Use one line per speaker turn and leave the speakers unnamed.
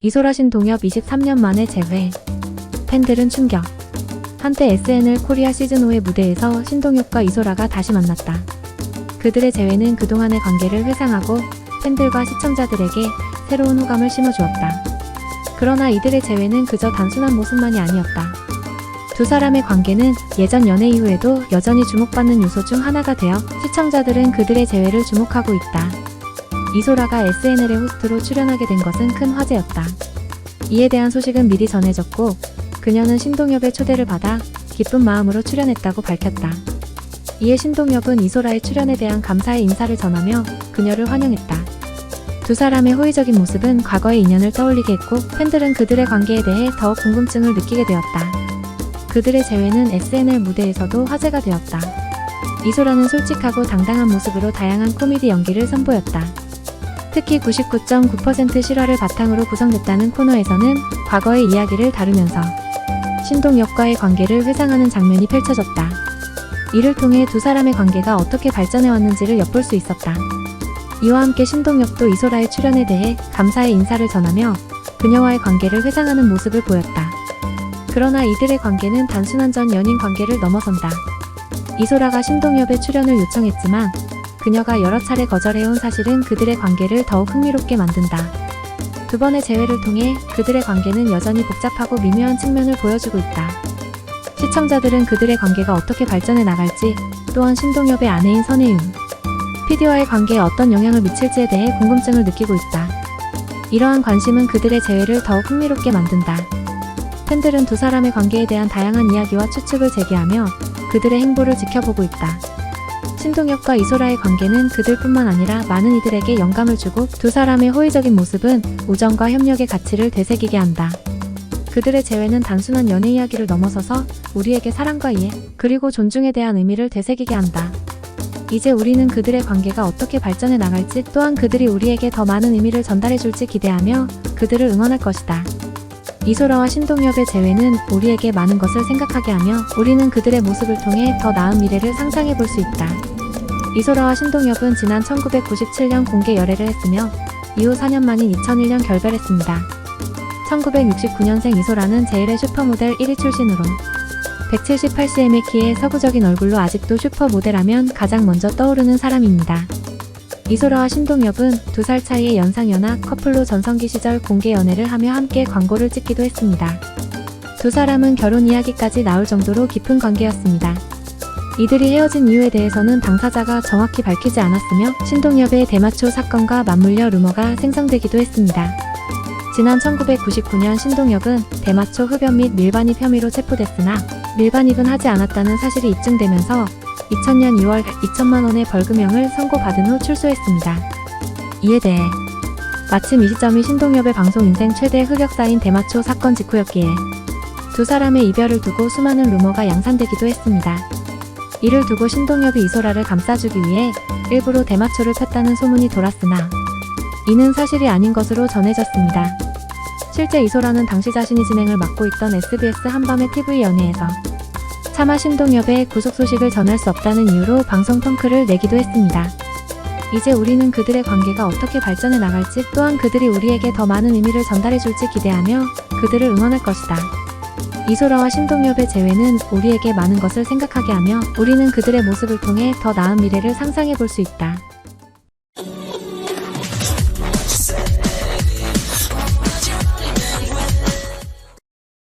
이소라 신동엽 23년 만에 재회. 팬들은 충격. 한때 SNL 코리아 시즌5의 무대에서 신동엽과 이소라가 다시 만났다. 그들의 재회는 그동안의 관계를 회상하고 팬들과 시청자들에게 새로운 호감을 심어주었다. 그러나 이들의 재회는 그저 단순한 모습만이 아니었다. 두 사람의 관계는 예전 연애 이후에도 여전히 주목받는 요소 중 하나가 되어 시청자들은 그들의 재회를 주목하고 있다. 이소라가 SNL의 호스트로 출연하게 된 것은 큰 화제였다. 이에 대한 소식은 미리 전해졌고, 그녀는 신동엽의 초대를 받아 기쁜 마음으로 출연했다고 밝혔다. 이에 신동엽은 이소라의 출연에 대한 감사의 인사를 전하며 그녀를 환영했다. 두 사람의 호의적인 모습은 과거의 인연을 떠올리게 했고, 팬들은 그들의 관계에 대해 더욱 궁금증을 느끼게 되었다. 그들의 재회는 SNL 무대에서도 화제가 되었다. 이소라는 솔직하고 당당한 모습으로 다양한 코미디 연기를 선보였다. 특히 99.9% 실화를 바탕으로 구성됐다는 코너에서는 과거의 이야기를 다루면서 신동엽과의 관계를 회상하는 장면이 펼쳐졌다. 이를 통해 두 사람의 관계가 어떻게 발전해왔는지를 엿볼 수 있었다. 이와 함께 신동엽도 이소라의 출연에 대해 감사의 인사를 전하며 그녀와의 관계를 회상하는 모습을 보였다. 그러나 이들의 관계는 단순한 전 연인 관계를 넘어선다. 이소라가 신동엽의 출연을 요청했지만 그녀가 여러 차례 거절해온 사실은 그들의 관계를 더욱 흥미롭게 만든다. 두 번의 재회를 통해 그들의 관계는 여전히 복잡하고 미묘한 측면을 보여주고 있다. 시청자들은 그들의 관계가 어떻게 발전해 나갈지, 또한 신동엽의 아내인 선혜윤, PD와의 관계에 어떤 영향을 미칠지에 대해 궁금증을 느끼고 있다. 이러한 관심은 그들의 재회를 더욱 흥미롭게 만든다. 팬들은 두 사람의 관계에 대한 다양한 이야기와 추측을 제기하며 그들의 행보를 지켜보고 있다. 신동엽과 이소라의 관계는 그들뿐만 아니라 많은 이들에게 영감을 주고 두 사람의 호의적인 모습은 우정과 협력의 가치를 되새기게 한다. 그들의 재회는 단순한 연애 이야기를 넘어서서 우리에게 사랑과 이해, 그리고 존중에 대한 의미를 되새기게 한다. 이제 우리는 그들의 관계가 어떻게 발전해 나갈지 또한 그들이 우리에게 더 많은 의미를 전달해 줄지 기대하며 그들을 응원할 것이다. 이소라와 신동엽의 재회는 우리에게 많은 것을 생각하게 하며 우리는 그들의 모습을 통해 더 나은 미래를 상상해 볼 수 있다. 이소라와 신동엽은 지난 1997년 공개 열애를 했으며 이후 4년 만인 2001년 결별했습니다. 1969년생 이소라는 제1의 슈퍼모델 1위 출신으로 178cm의 키에 서구적인 얼굴로 아직도 슈퍼모델하면 가장 먼저 떠오르는 사람입니다. 이소라와 신동엽은 두 살 차이의 연상연하 커플로 전성기 시절 공개 연애를 하며 함께 광고를 찍기도 했습니다. 두 사람은 결혼 이야기까지 나올 정도로 깊은 관계였습니다. 이들이 헤어진 이유에 대해서는 당사자가 정확히 밝히지 않았으며 신동엽의 대마초 사건과 맞물려 루머가 생성되기도 했습니다. 지난 1999년 신동엽은 대마초 흡연 및 밀반입 혐의로 체포됐으나 밀반입은 하지 않았다는 사실이 입증되면서 2000년 2월 2천만 원의 벌금형을 선고받은 후 출소했습니다. 이에 대해 마침 이 시점이 신동엽의 방송 인생 최대 흑역사인 대마초 사건 직후였기에 두 사람의 이별을 두고 수많은 루머가 양산되기도 했습니다. 이를 두고 신동엽이 이소라를 감싸주기 위해 일부러 대마초를 폈다는 소문이 돌았으나 이는 사실이 아닌 것으로 전해졌습니다. 실제 이소라는 당시 자신이 진행을 맡고 있던 SBS 한밤의 TV 연예에서 차마 신동엽의 구속 소식을 전할 수 없다는 이유로 방송 펑크를 내기도 했습니다. 이제 우리는 그들의 관계가 어떻게 발전해 나갈지 또한 그들이 우리에게 더 많은 의미를 전달해 줄지 기대하며 그들을 응원할 것이다. 이소라와 신동엽의 재회는 우리에게 많은 것을 생각하게 하며 우리는 그들의 모습을 통해 더 나은 미래를 상상해 볼 수 있다.